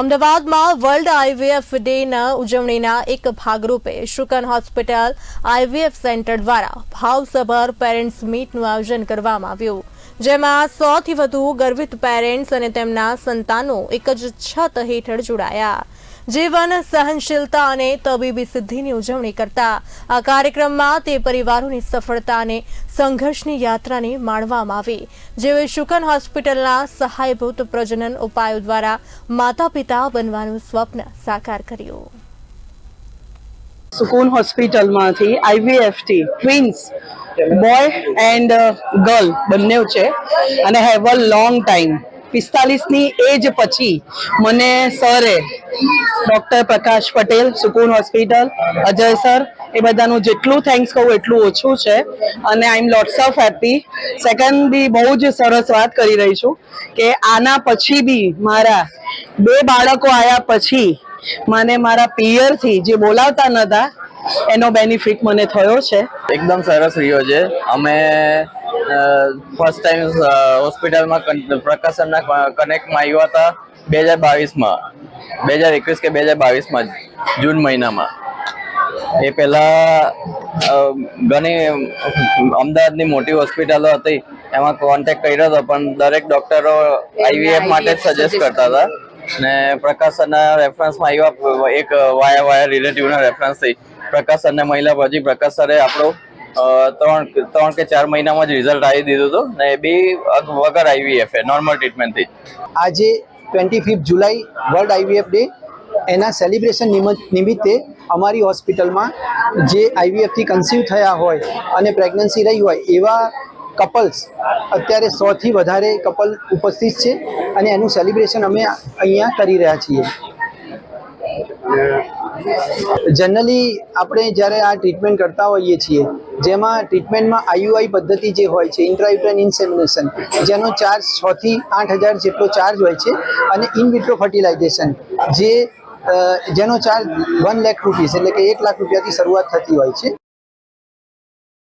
અમદાવાદમાં world IVF ડેના ઉજવણીના એક ભાગરૂપે શુકન હોસ્પિટલ આઈવીએફ સેન્ટર દ્વારા ભાવસભર પેરેન્ટ્સ મીટનું આયોજન કરવામાં આવ્યું, જેમાં સોથી વધુ ગર્વિત પેરેન્ટ્સ અને તેમના સંતાનો એક જ છત હેઠળ જોડાયા. જીવન, સહનશીલતા અને તબીબી સિદ્ધિની ઉજવણી કરતા આ કાર્યક્રમમાં તે પરિવારોની સફળતા અને સંઘર્ષની યાત્રાને માણવામાં આવી. જેઓએ શુકન હોસ્પિટલના સહાયભૂત પ્રજનન ઉપાયો દ્વારા માતા પિતા બનવાનું સ્વપ્ન સાકાર કર્યું. સુકૂન હોસ્પિટલમાંથી આઈવીએફટી, ટ્વિન્સ, બોય એન્ડ ગર્લ બંને છે. અને હેવ અ લોંગ ટાઈમ. પિસ્તાલીસની એજ પછી મને સરે doctor Prakash Patel Sukoon hospital Ajay sir એ બધાનું જેટલું થેન્ક્સ કહું, એટલું ઓછું છે. અને I am lots of happy second બી બહુ જ સરસ વાત કરી રહી છું કે આના પછી બી મારા બે બાળકો આવ્યા પછી મને મારા પિયરથી જે બોલાવતા નતા, એનો બેનિફિટ મને થયો છે. એકદમ સરસ રહ્યો છે. અમે ફર્સ્ટ ટાઈમ હોસ્પિટલમાં પ્રકાશનના કનેક્ટમાં આવ્યા હતા બે હજાર બાવીસમાં. બે હજાર એકવીસ કે બે હજાર બાવીસમાં જૂન મહિનામાં. એ પહેલાં ઘણી અમદાવાદની મોટી હોસ્પિટલો હતી એમાં કોન્ટેક્ટ કર્યો હતો પણ દરેક ડૉક્ટરો આઈવીએફ માટે જ સજેસ્ટ કરતા હતા. ને પ્રકાશનના રેફરન્સમાં આવ્યા એક વાયા વાયા રિલેટિવના રેફરન્સથી પ્રકાશ અને મહિલા પછી પ્રકાશ સરે આપણો ત્રણ ત્રણ કે ચાર મહિનામાં જ રિઝલ્ટ આવી દીધું હતું ને એ બી વગર આઈવીએફ નોર્મલ ટ્રીટમેન્ટથી આજે twenty fifth July world IVF day એના સેલિબ્રેશન નિમિત્તે અમારી હોસ્પિટલમાં જે આઈવીએફથી કન્સીવ થયા હોય અને પ્રેગ્નન્સી રહી હોય એવા કપલ્સ અત્યારે સોથી વધારે કપલ ઉપસ્થિત છે અને એનું સેલિબ્રેશન અમે અહીંયા કરી રહ્યા છીએ. જનરલી આપણે જ્યારે આ ટ્રીટમેન્ટ કરતા હોઈએ છીએ, જેમાં ટ્રીટમેન્ટમાં આઈયુઆઈ પદ્ધતિ જે હોય છે ઇન્ટ્રાયુટ્રાઇન ઇન્સેમિનેશન જેનો ચાર્જ છ થી આઠ હજાર જેટલો ચાર્જ હોય છે, અને ઇન વિટ્રો ફર્ટિલાઇઝેશન જે જેનો ચાર્જ વન લાખ રૂપીસ એટલે કે એક લાખ રૂપિયાથી શરૂઆત થતી હોય છે.